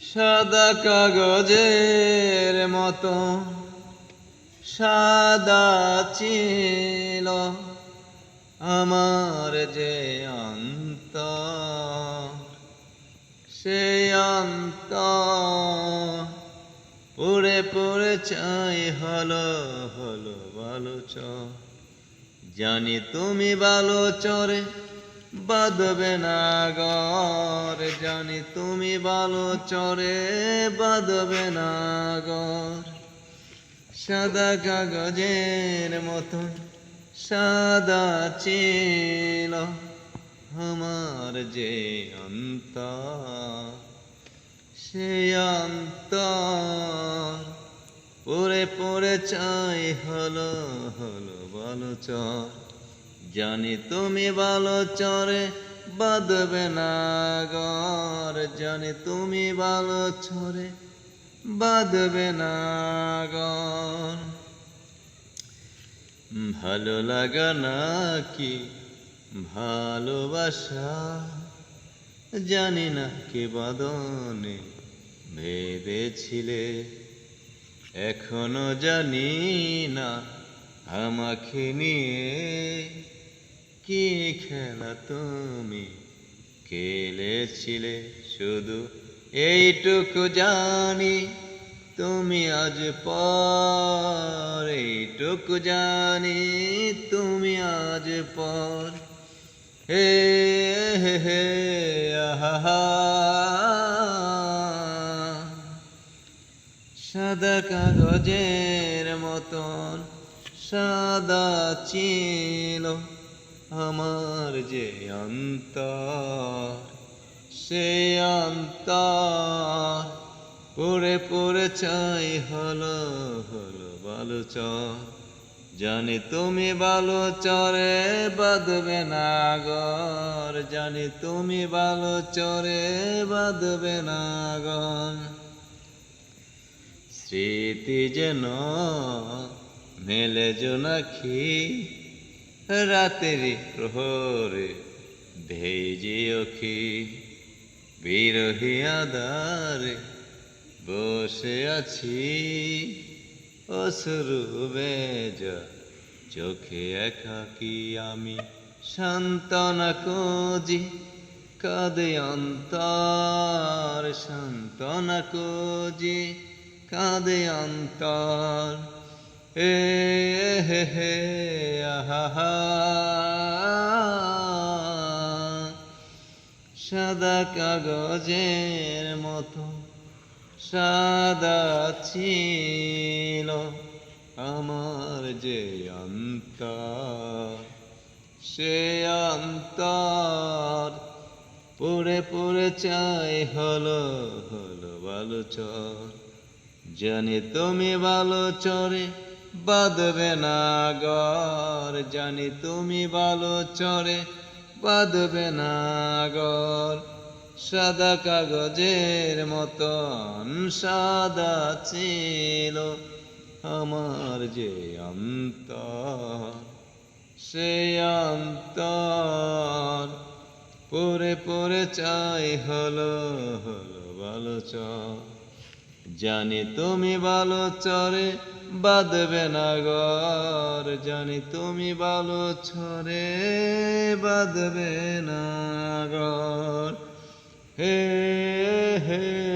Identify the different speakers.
Speaker 1: সাদা কাগজের মতো, সাদা ছিল আমার যে অন্ত সে অন্ত পুড়ে পুড়ে চাই, হলো হলো ভালো চ জানি তুমি ভালো চরে বাঁধবে না গর জানি তুমি ভালো চরে বাঁধবে না গর সাদা কাগজের মতন সাদা ছিল আমার যে অন্ত সে অন্ত পরে পরে চাই হলো হলো ভালো চর। জানি তুমি ভালো চরে বাঁধবে না গর জানি তুমি ভালো চরে বাঁধবে না গর ভালো লাগা নাকি ভালোবাসা? জানি না কে বাদনে ভেবেছিলে। এখনও জানি না আমাকে নিয়ে খেলা তুমি খেলেছিলে শুধু এইটুকু জানি। তুমি আজ পর এইটুকু জানি। তুমি আজ পর হে হে হে, আহা সাদা কাগজের মতন সাদা ছিল। আমার যে অন্তর, সে অন্তর। পড়ে পড়ে চাই হলো হলো ভালো চর। জানি তুমি ভালো চরে বাঁধবে না গর জানি তুমি ভালো চরে বাঁধবে না গর স্মৃতি যেন মেলে জোনাখি রাতের প্রহরে ভেজে অখি বিরহী আদারে। বসে আছি অসরু বেজা চোখে একাকি আমি সান্ত্বনা কোজি কাঁদে অন্তর, সান্ত্বনা কোজি কাঁদে অন্তর, এ হে হে আহা সাদা কাগজের মতো সাদা ছিল আমার যে অন্তর। সে অন্তর পড়ে পড়ে চাই হলো হলো ভালো চর জানি তুমি ভালো চরে বাঁধবে না গর জানি তুমি ভালো চরে, বাঁধবে না গর সাদা কাগজের মতন সাদা ছিল আমার যে অন্তর, সে অন্তর। পরে পরে চাই হলো হলো ভালো চর। জানি তুমি ভালো চরে, বাঁধবে না গর জানি তুমি ভালো চরে, বাঁধবে না গর হে হে